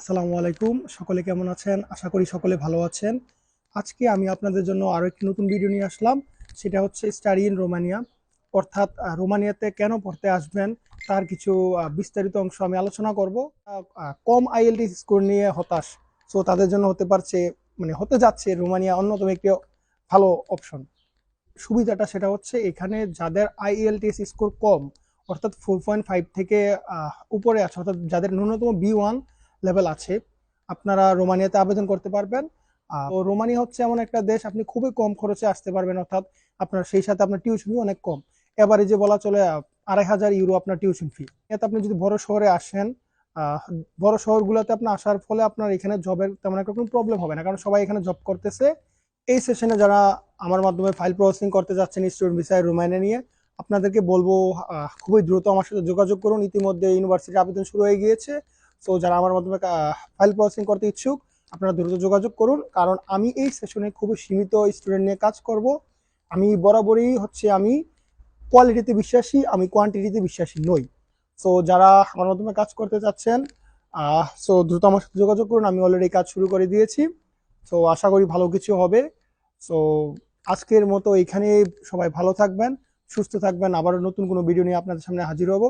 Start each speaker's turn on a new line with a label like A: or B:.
A: আসসালামু আলাইকুম। সকলে কেমন আছেন? আশা করি সকলে ভালো আছেন। আজকে আমি আপনাদের জন্য আরও একটি নতুন ভিডিও নিয়ে আসলাম। সেটা হচ্ছে স্টাডি ইন রোমানিয়া অর্থাৎ রোমানিয়াতে কেন পড়তে আসবেন তার কিছু বিস্তারিত অংশ আমি আলোচনা করব। কম আইএলটি স্কোর নিয়ে হতাশ। সো তাদের জন্য হতে পারছে মানে হতে যাচ্ছে রোমানিয়া অন্যতম একটি ভালো অপশন সুবিধাটা সেটা হচ্ছে এখানে যাদের আইএলটিএস স্কোর কম, অর্থাৎ ফোর পয়েন্ট ফাইভ থেকে উপরে আছে, অর্থাৎ যাদের ন্যূনতম বি ওয়ান লেভেল আছে, আপনারা রোমানিয়াতে আবেদন করতে পারবেন। তো রোমানিয়া হচ্ছে এমন একটা দেশ, আপনি খুবই কম খরচে আসতে পারবেন, অর্থাৎ আপনার সেই সাথে আপনার টিউশন ফি অনেক কম। এবারে যে বলা চলে আড়াই হাজার ইউরো আপনার টিউশন ফি এতে আপনি যদি বড় শহরে আসেন বড় শহরগুলোতে আপনার আসার ফলে আপনার এখানে জবের তেমন একটা কোনো প্রবলেম হবে না, কারণ সবাই এখানে জব করতেছে। এই সেশনে যারা আমার মাধ্যমে ফাইল প্রসেসিং করতে যাচ্ছেন স্টুডেন্ট ভিসায় রোমানিয়া নিয়ে, আপনাদেরকে বলব খুবই দ্রুত আমার সাথে যোগাযোগ করুন। ইতিমধ্যে ইউনিভার্সিটির আবেদন শুরু হয়ে গিয়েছে। সো যারা আমার মাধ্যমে ফাইল প্রসেসিং করতে ইচ্ছুক, আপনারা দ্রুত যোগাযোগ করুন। কারণ আমি এই সেশনে খুবই সীমিত স্টুডেন্ট নিয়ে কাজ করব। আমি বরাবরই হচ্ছে আমি কোয়ালিটিতে বিশ্বাসী, আমি কোয়ান্টিটিতে বিশ্বাসী নই। সো যারা আমার মাধ্যমে কাজ করতে চাচ্ছেন সো দ্রুত আমার সাথে যোগাযোগ করুন। আমি অলরেডি কাজ শুরু করে দিয়েছি। সো আশা করি ভালো কিছু হবে। সো আজকের মতো এখানে সবাই ভালো থাকবেন, সুস্থ থাকবেন। আবারও নতুন কোনো ভিডিও নিয়ে আপনাদের সামনে হাজির হব।